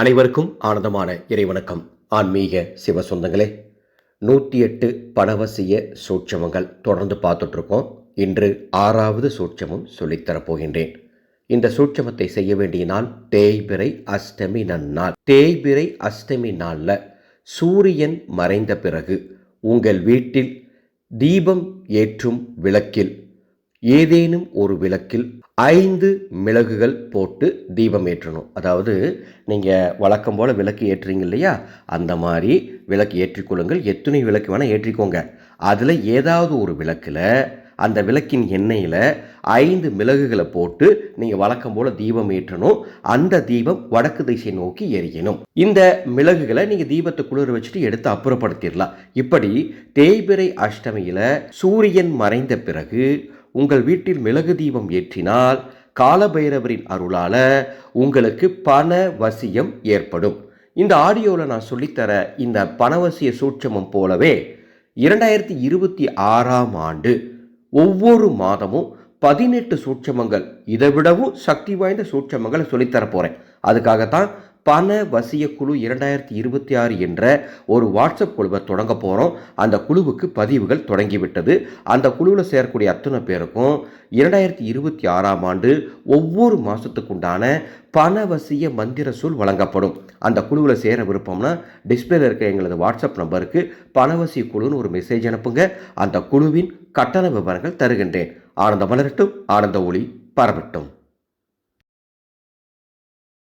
அனைவருக்கும் ஆனந்தமான இறைவணக்கம். ஆன்மீக சிவ சொந்தங்களே நூற்றி எட்டு பணவசிய சூட்சமங்கள் தொடர்ந்து பார்த்துட்ருக்கோம். இன்று ஆறாவது சூட்சமும் சொல்லித்தரப் போகின்றேன். இந்த சூட்சமத்தை செய்ய வேண்டிய நாள் தேய்பிறை அஷ்டமி நன்னாள். தேய்பிறை அஷ்டமி நாளில் சூரியன் மறைந்த பிறகு உங்கள் வீட்டில் தீபம் ஏற்றும் விளக்கில் ஏதேனும் ஒரு விளக்கில் ஐந்து மிளகுகள் போட்டு தீபம் ஏற்றணும். அதாவது நீங்கள் வழக்கம் போல் விளக்கு ஏற்றுறீங்க இல்லையா? அந்த மாதிரி விளக்கு ஏற்றிக்கொள்ளுங்கள் எத்தனை விளக்கு வேணால் ஏற்றிக்கோங்க. அதில் ஏதாவது ஒரு விளக்கில் அந்த விளக்கின் எண்ணெயில் ஐந்து மிளகுகளை போட்டு நீங்கள் வழக்கம் போல் தீபம் ஏற்றணும். அந்த தீபம் வடக்கு திசை நோக்கி எரியணும். இந்த மிளகுகளை நீங்கள் தீபத்தை குளிர வச்சுட்டு எடுத்து அப்புறப்படுத்திடலாம். இப்படி தேய்பிரை அஷ்டமியில் சூரியன் மறைந்த பிறகு உங்கள் வீட்டில் மிளகு தீபம் ஏற்றினால் காலபைரவரின் அருளால உங்களுக்கு பண வசியம் ஏற்படும். இந்த ஆடியோவில் நான் சொல்லித்தர இந்த பணவசிய சூட்சமம் போலவே இரண்டாயிரத்தி இருபத்தி ஆறாம் ஆண்டு ஒவ்வொரு மாதமும் பதினெட்டு சூட்சமங்கள் இதை விடவும் சக்தி வாய்ந்த சூட்சமங்களை சொல்லித்தர போகிறேன் அதுக்காகத்தான் பண வசிய குழு இரண்டாயிரத்தி இருபத்தி ஆறு என்ற ஒரு வாட்ஸ்அப் குழுவை தொடங்க போகிறோம் அந்த குழுவுக்கு பதிவுகள் தொடங்கிவிட்டது. அந்த குழுவில் சேரக்கூடிய அத்தனை பேருக்கும் இரண்டாயிரத்தி இருபத்தி ஆறாம் ஆண்டு ஒவ்வொரு மாதத்துக்குண்டான பணவசிய மந்திர சொல் வழங்கப்படும். அந்த குழுவில் சேர விருப்பம்னா டிஸ்பிளேல இருக்க எங்களது வாட்ஸ்அப் நம்பருக்கு பணவசிய குழுன்னு ஒரு மெசேஜ் அனுப்புங்க. அந்த குழுவின் கட்டண விவரங்கள் தருகின்றேன். ஆனந்த மலரட்டும் ஆனந்த ஒளி பரவட்டும்.